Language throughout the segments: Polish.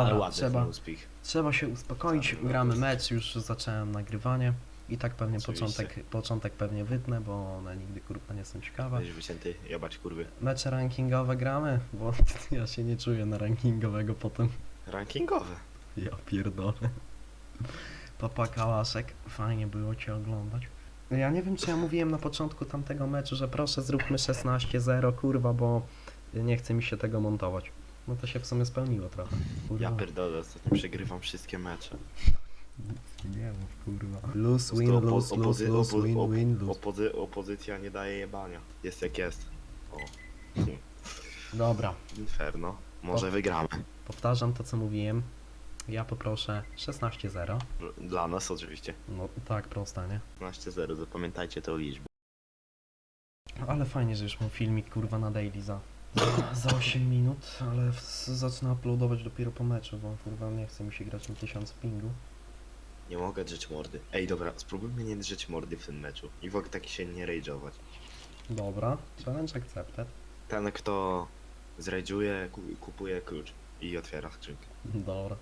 Ale Dobra, ładny trzeba, ten uspich. trzeba się uspokoić, Cały gramy mecz, już zacząłem nagrywanie. I tak pewnie Oczywiście. początek, początek pewnie wytnę, bo one nigdy kurwa nie są ciekawe. Będziesz wycięty, jebać kurwy. Mecze rankingowe gramy, bo ja się nie czuję na rankingowego potem. Rankingowe. Ja pierdolę. Papa Kałaszek, fajnie było cię oglądać. Ja nie wiem, czy ja mówiłem na początku tamtego meczu, że proszę zróbmy 16-0, kurwa, bo nie chce mi się tego montować. No to się w sumie spełniło trochę. Kurwa. Ja pierdolę, ostatnio przegrywam wszystkie mecze. Nie mów, kurwa. Lose, win, lose, lose, opozy- lose, opo- win, op- win, lose. Opozy opozycja nie daje jebania. Jest jak jest. O. Dobra, Inferno. Może wygramy. powtarzam to, co mówiłem. Ja poproszę 16-0. Dla nas oczywiście. No tak, proste, nie? 12-0, zapamiętajcie tę liczbę. Ale fajnie, że już mam filmik kurwa na daily za, za, za 8 minut, ale w, zacznę uploadować dopiero po meczu, bo kurwa nie chce mi się grać na 1000 pingu. Nie mogę drzeć mordy. Ej, dobra, spróbujmy nie drzeć mordy w tym meczu. I w ogóle tak się nie rage'ować. Dobra, challenge accepted. Ten, kto zrajdżuje, ku- kupuje klucz i otwiera skrzynkę. Dobra.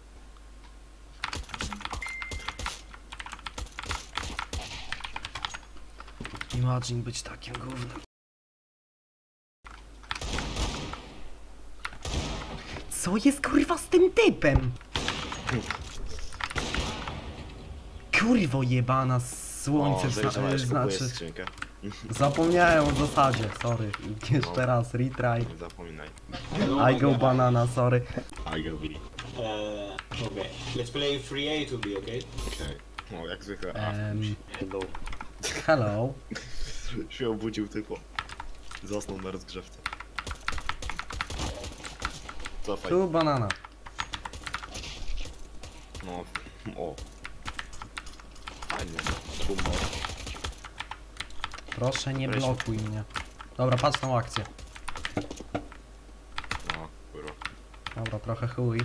Imagine być takim gównem. Co jest kurwa z tym typem? Kurwo jebana, słońce o, zna- kupujesz znaczy... skrzynkę. Zapomniałem o zasadzie, sorry. Jeszcze No. raz, retry. Nie zapominaj. I go banana, sorry. I go B. Uh, okay. Let's play free A to B, okay? Okej. No, jak zwykle. Em. Hello. Hello. się obudził typo. Zasnął na rozgrzewce. Cofaj. Tu banana. No. O. Fajnie. Humor. Proszę nie Weź. blokuj mnie. Dobra, patrz tą akcję. No, kurwa. Dobra, trochę chuj.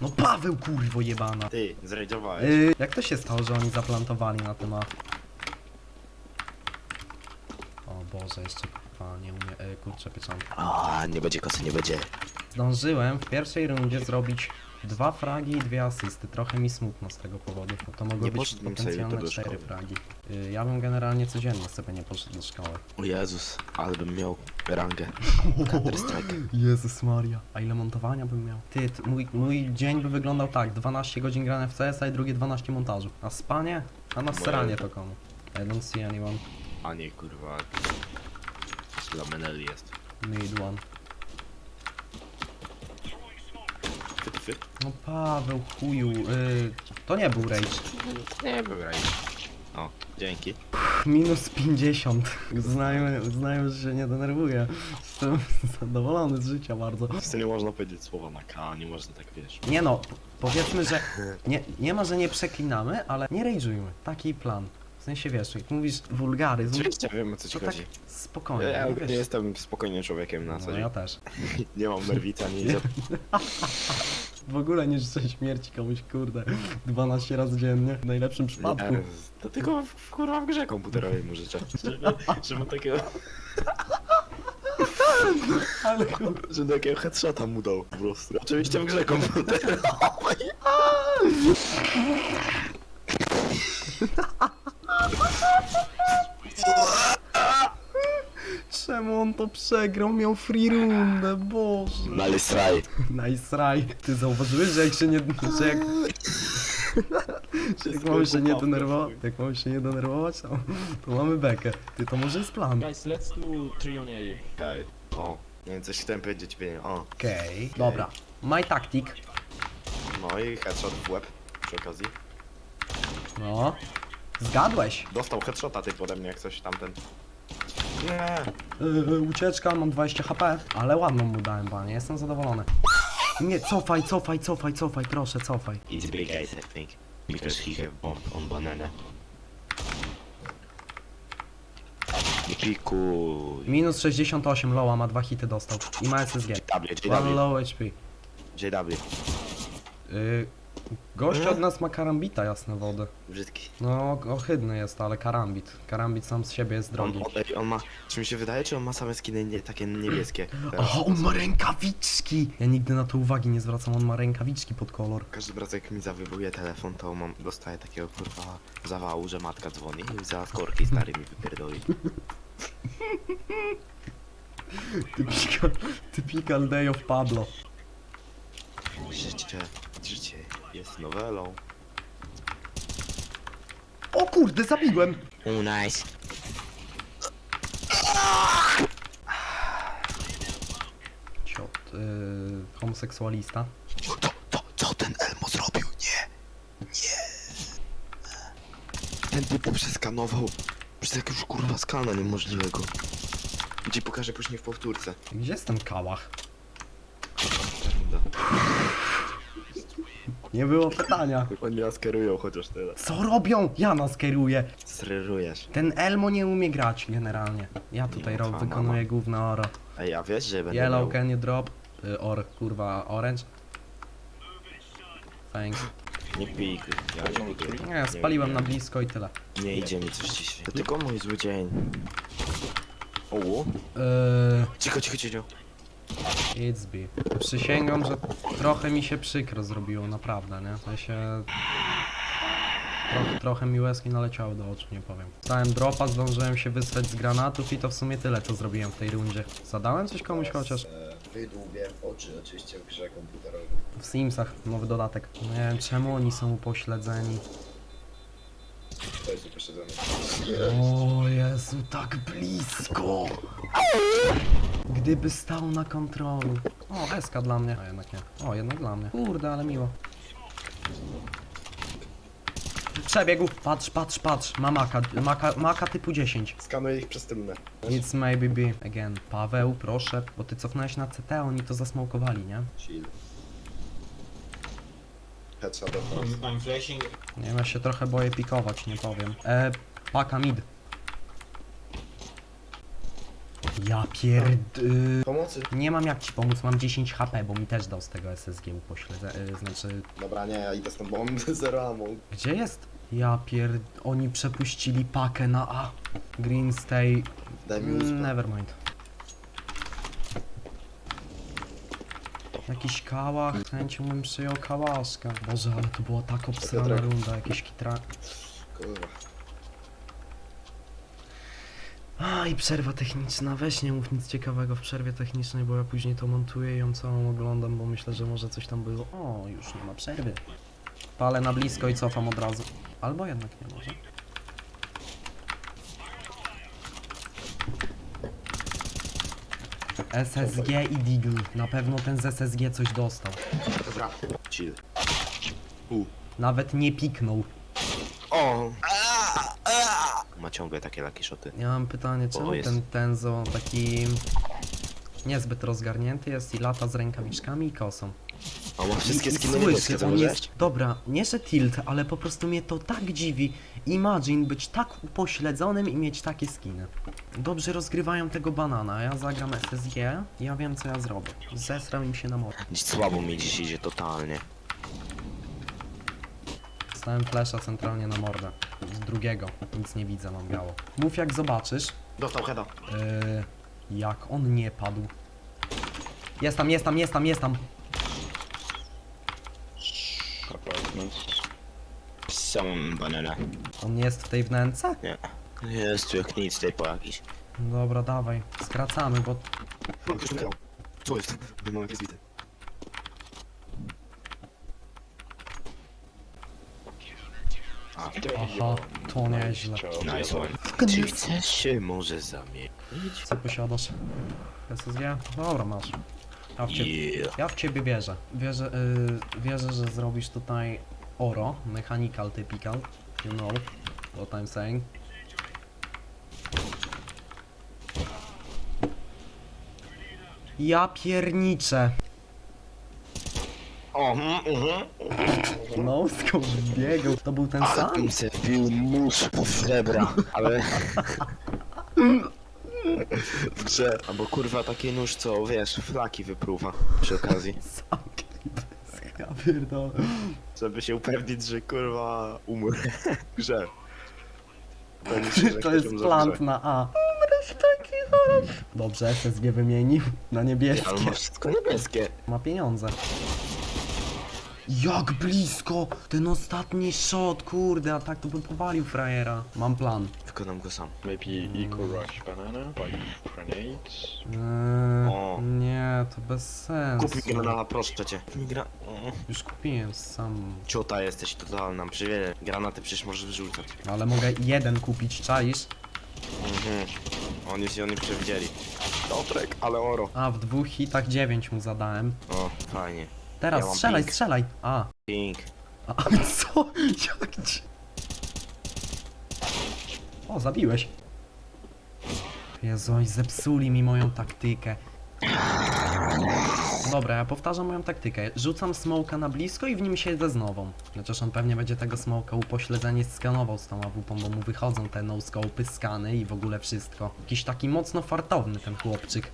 No Paweł kurwo jebana. Ty, zrajdowałeś. Yy, jak to się stało, że oni zaplantowali na tym A? O Boże, jeszcze kurwa nie pieczątka. A, nie będzie kosy, nie będzie. Zdążyłem w pierwszej rundzie zrobić dwa fragi i dwie asysty. Trochę mi smutno z tego powodu. Bo to mogły Nie być poszedłbym sobie potencjalne jutro do cztery szkoły. fragi. Yy, ja bym generalnie codziennie sobie nie poszedł do szkoły. O Jezus, ale bym miał rangę. Counter Strike. Jezus Maria. A ile montowania bym miał? Ty, t- mój, mój dzień by wyglądał tak. 12 godzin grania w CS, a i drugie 12 montażu. A spanie? A na Bo sranie ja- to komu? I don't see anyone. A nie, kurwa. Dla Meneli jest. Mid one. No Paweł, chuju. Yy, to nie był rage. Nie, wygraj. O, dzięki. Minus 50. Uznaję, uznaję, że się nie denerwuję. Jestem zadowolony z życia bardzo. W nie można powiedzieć słowa na K, nie można tak wiesz. Nie no, powiedzmy, że nie, nie ma, że nie przeklinamy, ale nie rage'ujmy. Taki plan. W sensie wiesz, jak mówisz wulgaryzm, Oczywiście wiem o co ci to tak chodzi. spokojnie. Ja nie nie wiesz. jestem spokojnym człowiekiem na co No dzień. ja też. Nie mam nerwicy ani za... W ogóle nie życzę śmierci komuś, kurde. 12 razy dziennie. W najlepszym przypadku. Nie, To tylko w, w, kurwa w grze komputerowej mu życzę. Żeby, żeby takiego... Ale kurde. Żeby takiego headshota mu dał po prostu. Oczywiście w grze komputerowej. Czemu on to przegrał? Miał free rundę, boże. Nice try. Nice try. Ty zauważyłeś, że jak się nie... Że jak... że jak mamy się nie denerwować, jak mamy się nie denerwować, to, to mamy bekę. Ty, to może jest plan. Guys, let's do three on A. Okej. O. Nie wiem, coś chciałem powiedzieć, wiem. O. Okej. Dobra. My tactic. No i headshot w łeb przy okazji. No. Zgadłeś. Dostał headshota ty pode mnie jak coś tamten. Nie. Yy, ucieczka, mam 20 HP, ale ładną mu dałem, panie, jestem zadowolony. Nie, cofaj, cofaj, cofaj, cofaj, proszę, cofaj. It's big guys, I think. Because he have bomb on banana. Pikuj. Minus 68 lowa, ma dwa hity dostał i ma SSG. JW, One JW, low HP. JW. Yy, Gość od nas ma karambita, jasne wody. Brzydki. No, ohydny jest, ale karambit. Karambit sam z siebie jest On, drogi. on, ej, on ma, czy mi się wydaje, czy on ma same skiny nie, takie niebieskie? O, on ma rękawiczki! Ja nigdy na to uwagi nie zwracam, on ma rękawiczki pod kolor. Każdy raz jak mi zawybuje telefon, to mam, dostaję takiego kurwa zawału, że matka dzwoni i za skorki stary mi wypierdoli. Typical, typical day of Pablo. Życie, życie jest nowelą. O kurde, zabiłem! Oh, nice. Ciot, yy, homoseksualista. To, to, co ten Elmo zrobił? Nie, nie. Ten typ przeskanował przez jakiegoś kurwa skana niemożliwego. Gdzie pokażę później w powtórce. Gdzie jest ten kałach? Nie było pytania. Oni nas kierują chociaż tyle. Co robią? Ja nas kieruję. Sryrujesz. Ten Elmo nie umie grać generalnie. Ja tutaj Nie, ro- twoja wykonuję mama. główne oro. Ej, a wiesz, że będę Yellow, miał... can you drop? Y, or, kurwa, orange? Thanks. Nie pikuj, ja nie pikuję. Nie, spaliłem nie, na blisko i tyle. Nie idzie mi coś dzisiaj. To tylko mój zły dzień. O, Yy, cicho, cicho, cicho. It's. Przysięgam, że trochę mi się przykro zrobiło, naprawdę, nie? W sensie... Trochę, trochę mi łezki naleciały do oczu, nie powiem. Stałem dropa, zdążyłem się wysrać z granatów i to w sumie tyle, co zrobiłem w tej rundzie. Zadałem coś komuś chociaż? Wydłubię oczy oczywiście w grze komputerowej. W Simsach, nowy dodatek. Nie wiem, czemu oni są upośledzeni. Upośledzone. O Jezu, tak blisko! Gdyby stał na kontrolu. O, SK dla mnie. A jednak nie. O, jednak dla mnie. Kurde, ale miło. Przebiegł. Patrz, patrz, patrz. Ma maka, maka, maka typu 10. Skanuję ich przez tylne. It's maybe B. Again. Paweł, proszę, bo ty cofnąłeś na CT, oni to zasmokowali, nie? Chill. Do I'm, I'm flashing. Nie wiem, ja się trochę boję pikować, nie powiem. E, paka mid. Ja pierd... Y Pomocy? Nie mam jak ci pomóc, mam 10 HP, bo mi też dał z tego SSG upośledze, y, znaczy... Dobra, nie, ja idę stąd, bo mam zero ammo. Gdzie jest? Ja pierd... Oni przepuścili pakę na A. Green stay... Daj mi Mm, uspa. Never Jakiś kałach, chęcią bym przyjął kałaszka. Boże, ale to była tak obsrana Piotrek. runda, jakieś kitra... Kurwa. A i przerwa techniczna, weź nie mów nic ciekawego w przerwie technicznej, bo ja później to montuję i ją całą oglądam, bo myślę, że może coś tam było. O, już nie ma przerwy. Palę na blisko i cofam od razu. Albo jednak nie może. SSG i Deagle. Na pewno ten z SSG coś dostał. Dobra. Chill. Nawet nie piknął. O! Ma ciągle takie lucky shoty. Ja mam pytanie, czemu jest. ten Tenzo taki niezbyt rozgarnięty jest i lata z rękawiczkami i kosą? A ma wszystkie I- i skiny niebieskie, co on jest, Dobra, nie że tilt, ale po prostu mnie to tak dziwi. Imagine być tak upośledzonym i mieć takie skiny. Dobrze rozgrywają tego banana, ja zagram SSG, ja wiem co ja zrobię. Zesram im się na mordę. Dziś Słabo mi dziś idzie totalnie. Stałem flesza centralnie na mordę. Z drugiego, nic nie widzę, mam biało. Mów jak zobaczysz, Dostał heada. Yy, jak on nie padł. Jest tam, jest tam, jest tam, jest tam. Sam banana. On nie jest w tej wnęce? Nie. Jest tu jak nic, tej po jakiś. Dobra, dawaj. Skracamy, bo... Co jest? Nie mam jakieś bity. Aha, to nieźle. Nice one. Czy chcesz się może zamienić? Co posiadasz? SSG? Dobra, masz. Ja w, cie... Yeah. ja w ciebie wierzę. Wierzę, yy, wierzę, że zrobisz tutaj oro, mechanical typical. You know what I'm saying. Ja pierniczę. Mhm, mhm. No, skąd biegł? To był ten sam? Bym se wbił nóż w żebra, ale... W grze. Albo kurwa taki nóż, co wiesz, flaki wypruwa przy okazji. Krawy. pierdolę. Żeby się upewnić, że kurwa umrę w grze. Upewnić się, że To ktoś jest umrze w plant grze. na A. Dobrze, SSG wymienił na Ale niebieskie. masz wszystko niebieskie. Ma pieniądze. Jak blisko! Ten ostatni shot, kurde, a tak to bym powalił frajera. Mam plan. Wykonam go sam. Maybe eco rush banana, five grenades. Eee, O. nie, to bez sensu. Kup mi granata, proszę cię. Mi gra... o, Już kupiłem sam. Ciota jesteś totalna, przywieję. Granaty przecież możesz wyrzucać. Ale mogę jeden kupić, czaisz? Mhm. Oni się oni przewidzieli. Piotrek, ale oro. A, w dwóch hitach dziewięć mu zadałem. O, fajnie. Teraz Ja mam strzelaj, ping. strzelaj! A, Pink. a, a co? Jak ci? O, zabiłeś. Jezu, oni zepsuli mi moją taktykę. Dobra, ja powtarzam moją taktykę. Rzucam smoka na blisko i w nim siedzę z nową. Chociaż on pewnie będzie tego smoka upośledzenie skanował z tą awupą, bo mu wychodzą te no-scopy, skany i w ogóle wszystko. Jakiś taki mocno fartowny ten chłopczyk.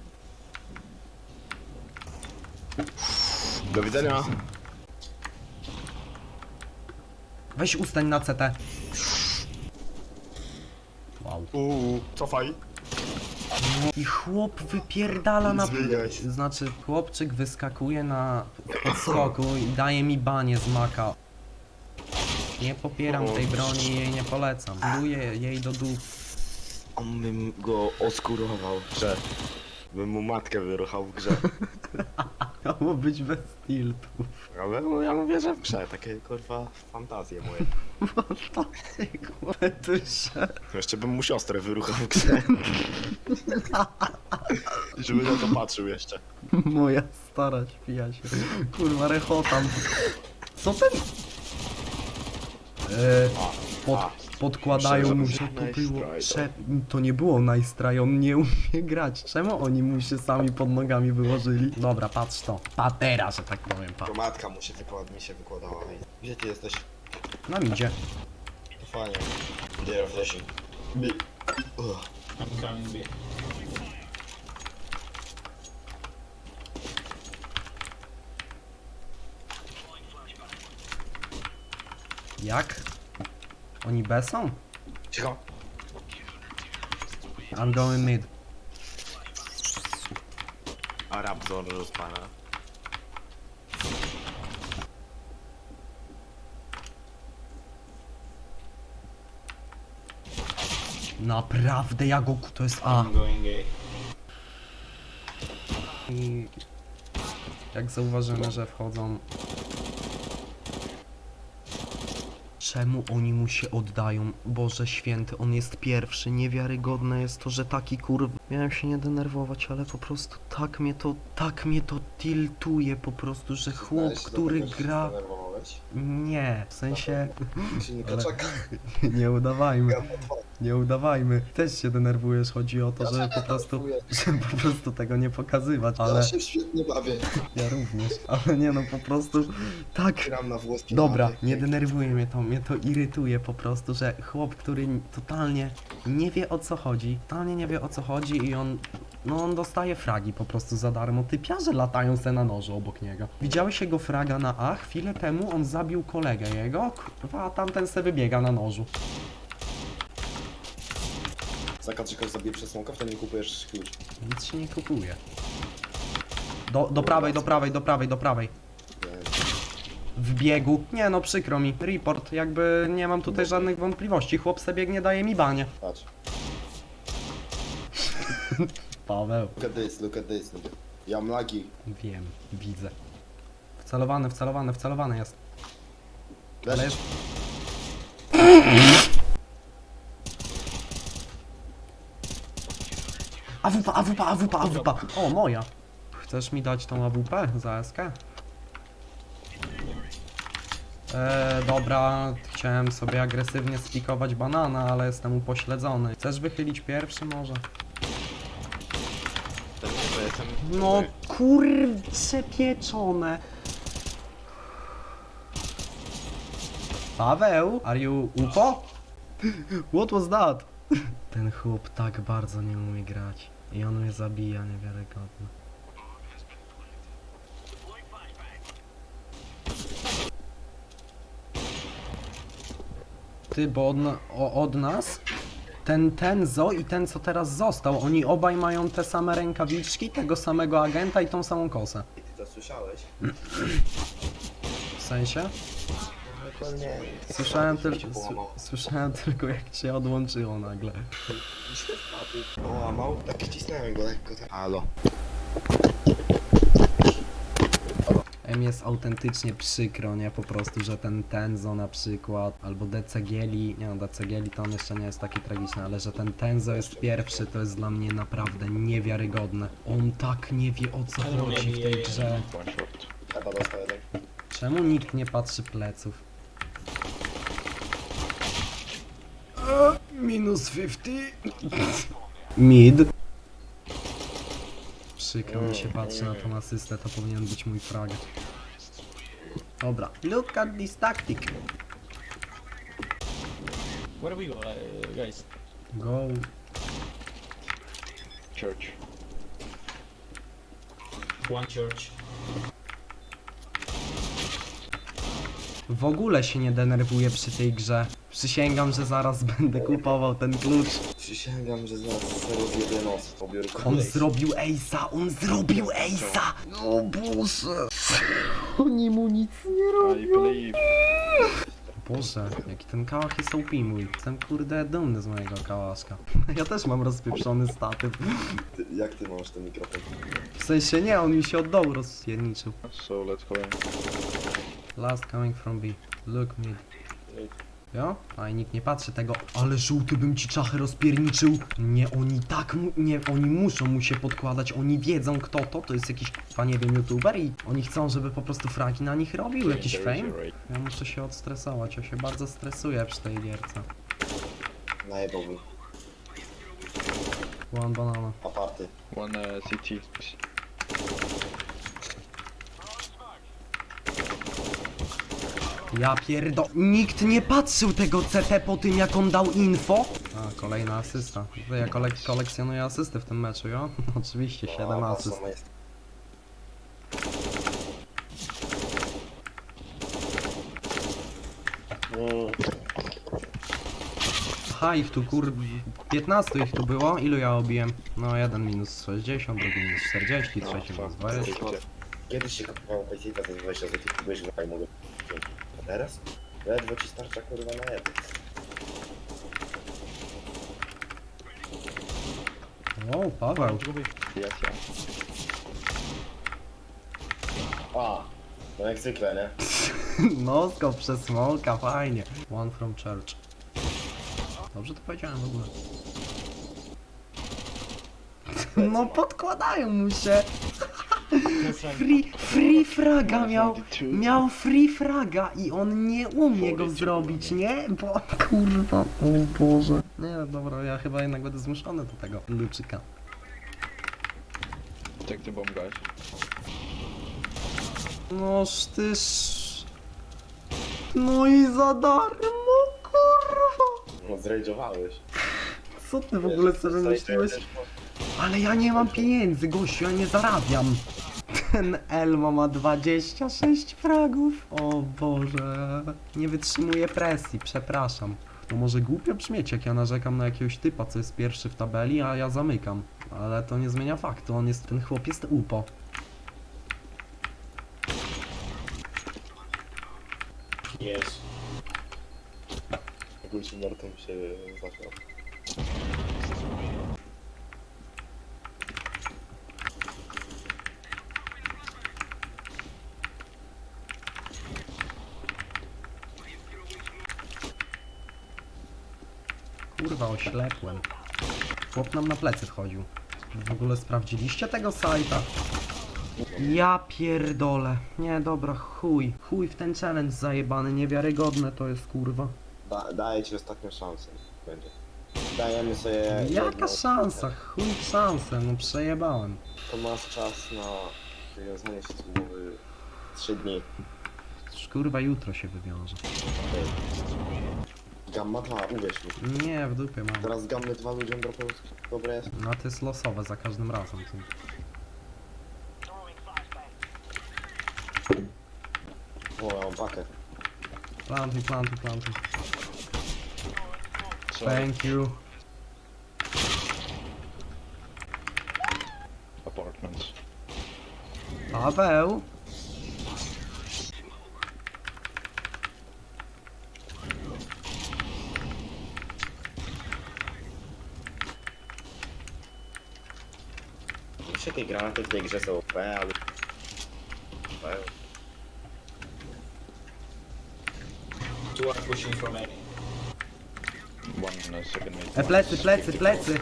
Do widzenia. Weź ustań na CT. Wow. Uuu, cofaj. I chłop wypierdala na... Znaczy, chłopczyk wyskakuje na podskoku i daje mi banie z maka. Nie popieram tej broni i jej nie polecam. Pluję jej do dół. On bym go oskurował, że bym mu matkę wyruchał w grze. Miało być bez tiltu. Ale no, ja mówię, że w grze, takie kurwa fantazje moje. Fetysze. Jeszcze bym mu siostrę wyruchał w grze. Żeby na to patrzył jeszcze. Moja stara śpija się. Kurwa, rechotam. Co ten? E, pod, podkładają mu, że to było... try, Cze, to nie było nice try, on nie umie grać. Czemu oni mu się sami pod nogami wyłożyli? Dobra, patrz to. Patera, że tak powiem, pa. To matka mu się, wykład, mi się wykładała. Gdzie ty jesteś? Na midzie. To fajnie. They are flashing. B. Ugh. I'm coming B. Jak? Oni B są? Cicho. I'm going mid. A Raptor rozpala. Naprawdę, ja go... To jest A. I'm going A. I jak zauważymy, że wchodzą. Czemu oni mu się oddają? Boże święty, on jest pierwszy. Niewiarygodne jest to, że taki kurw. Miałem się nie denerwować, ale po prostu tak mnie to, tak mnie to tiltuje po prostu, że chłop, który gra. Nie, w sensie. Ale- Nie udawajmy, nie udawajmy. Też się denerwujesz, chodzi o to, żeby po prostu, żeby po prostu tego nie pokazywać, ale Ja się świetnie bawię. ja również, ale nie no, po prostu tak. Gram na włoski. Dobra, mapie. nie denerwuje mnie to, mnie to irytuje po prostu, że chłop, który totalnie nie wie o co chodzi, totalnie nie wie o co chodzi i on, no on dostaje fragi po prostu za darmo. Typiarze latają se na nożu obok niego. Widziałeś jego fraga na A? Chwilę temu on zabił kolegę jego, kurwa, a tamten se wybiega na nożu. Za kadrze ktoś zabije przez smoka, wtedy nie kupujesz klucz. Nic się nie kupuje. Do, do prawej, do prawej, do prawej, do prawej. W biegu. Nie no, przykro mi. Report, jakby nie mam tutaj żadnych wątpliwości. Chłop se biegnie, daje mi banie. Patrz. Paweł. Look at this, look at this. Ja mam lagi. Wiem, widzę. Wcelowany, wcelowany, wcelowany jest. Wiesz? Ale jest... AWP, AWP, AWP, AWP. O, moja. Chcesz mi dać tą AWP za SK? Eee, dobra, chciałem sobie agresywnie spikować banana, ale jestem upośledzony. Chcesz wychylić pierwszy może? To jestem... No kurcze pieczone. Paweł, are you UFO? What was that? Ten chłop tak bardzo nie umie grać. I on mnie zabija, niewiarygodne. Ty, bo od, o, od nas ten, ten Zo i ten, co teraz został, oni obaj mają te same rękawiczki, tego samego agenta i tą samą kosę. Ty to słyszałeś? W sensie? Dokładnie. Słyszałem, tyl, się połamał? słyszałem tylko jak cię odłączyło nagle. Połamał? Tak ścisnąłem go lekko. Tak. Halo. M jest autentycznie przykro, nie? Po prostu, że ten Tenzo na przykład, albo Decegieli, nie no, Decegieli to on jeszcze nie jest taki tragiczny, ale że ten Tenzo jest pierwszy, to jest dla mnie naprawdę niewiarygodne. On tak nie wie o co chodzi w tej grze. Chyba dostał jeden. Czemu nikt nie patrzy pleców? E, minus 50. Mid. Przykro mi się patrzy na tą asystę, to powinien być mój frag. Dobra. Look at this tactic. Where do we go, uh, guys? Go. Church. One church. W ogóle się nie denerwuję przy tej grze. Przysięgam, że zaraz będę kupował ten klucz. Przysięgam, że zaraz zero zjedzie nos. On zrobił Ace'a, on zrobił Ace'a! O Boże! Oni mu nic nie I believe. Boże, jaki ten kałach jest OP mój. Jestem kurde dumny z mojego kałaszka. Ja też mam rozpieprzony statyw. Ty, jak ty masz ten mikrofon? W sensie nie, on mi się od dołu rozpierniczył. So let's go. Last coming from B. Look mid. Jo? A i nikt nie patrzy tego. Ale żółty bym ci czachy rozpierniczył. Nie, oni tak, mu, nie, oni muszą mu się podkładać. Oni wiedzą kto to. To jest jakiś, nie wiem, youtuber i oni chcą, żeby po prostu fragi na nich robił. Jakiś fame. a. Ja muszę się odstresować. Ja się bardzo stresuję przy tej gierce. Najebałbym. One banana. Aparty. One uh, CT. Ja pierdo... Nikt nie patrzył tego CT po tym jak on dał info? A, kolejna asysta. Ja kolek kolekcjonuję asysty w tym meczu, jo? Oczywiście, 7 A, asyst. sama jest. Mm, Aha, ich tu kur... 15 ich tu było. Ilu ja obiłem? No, jeden minus 60, drugi minus 40, trzeci minus 20. Kiedyś się kupowało PlayStation za 20 zł, go i mogę. Teraz? Ledwo ci starcza kurwa na jeden. Wow, Paweł. Yes, yeah. A, no jak zwykle, nie? Nosko przez smoka, fajnie. One from church. Dobrze to powiedziałem w ogóle. No podkładają mu się. Free, free fraga miał. Miał free fraga i on nie umie go zrobić, nie? Bo kurwa, o Boże. Nie, dobra, ja chyba jednak będę zmuszony do tego luczyka. Take the bomb, guys. Noż tyż. No i za darmo, kurwa. No zrajdżowałeś. Co ty w ogóle sobie myśliłeś? Ale ja nie mam pieniędzy, gościu, ja nie zarabiam. Ten Elmo ma 26 fragów. O Boże. Nie wytrzymuję presji, przepraszam. To może głupio brzmieć, jak ja narzekam na jakiegoś typa, co jest pierwszy w tabeli, a ja zamykam. Ale to nie zmienia faktu, on jest, ten chłop jest upo. Yes. Ogólnie Norton się zaczął. Kurwa, oślepłem. Chłop nam na plecy wchodził. W ogóle sprawdziliście tego sajta? Ja pierdolę. Nie, dobra, chuj. Chuj w ten challenge zajebany, niewiarygodne to jest, kurwa. Da, daję ci ostatnią szansę. Będzie. Dajemy sobie. Jaka jedną- szansa? Chuj w szansę, no przejebałem. To masz czas na wywiązanie się z umowy 3 dni. Już, Kurwa, jutro się wywiąże. Gamma 2, uwierz mi. Nie, w dupie mam. Teraz gammy 2 ludziom dropią dobre jest. No to jest losowe za każdym razem. ty. O, ja mam pakę. Plantuj, plantuj. Sorry. Thank you. Apartments. Paweł? Wszystkie granaty w tej grze są OP, ale... Two are pushing from A. One uh, second mate. E, plecy, plecy, plecy.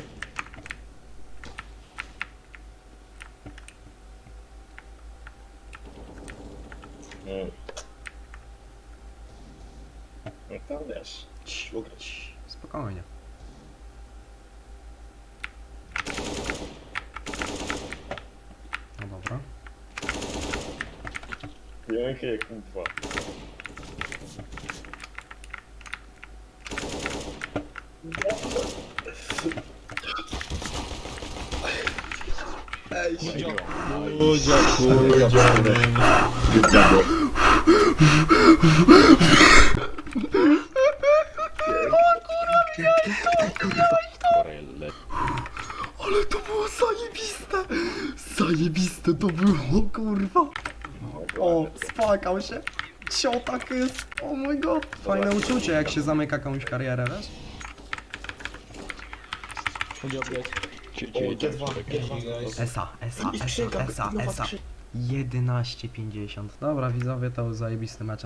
Mm. No to wiesz, ugrać. Spokojnie. No dobra. Jakie kurwa. Good job. Borrell. Ale to było zajebiste! Zajebiste to było, kurwa! O, spłakał się. Ciotak jest. Oh my god. Fajne uczucie, jak się zamyka komuś karierę, wiesz? Guys. O, Esa, esa, I esa, skrzynka, esa, nowa esa. skrzynka. 11.50. Dobra widzowie, to był zajebisty mecz.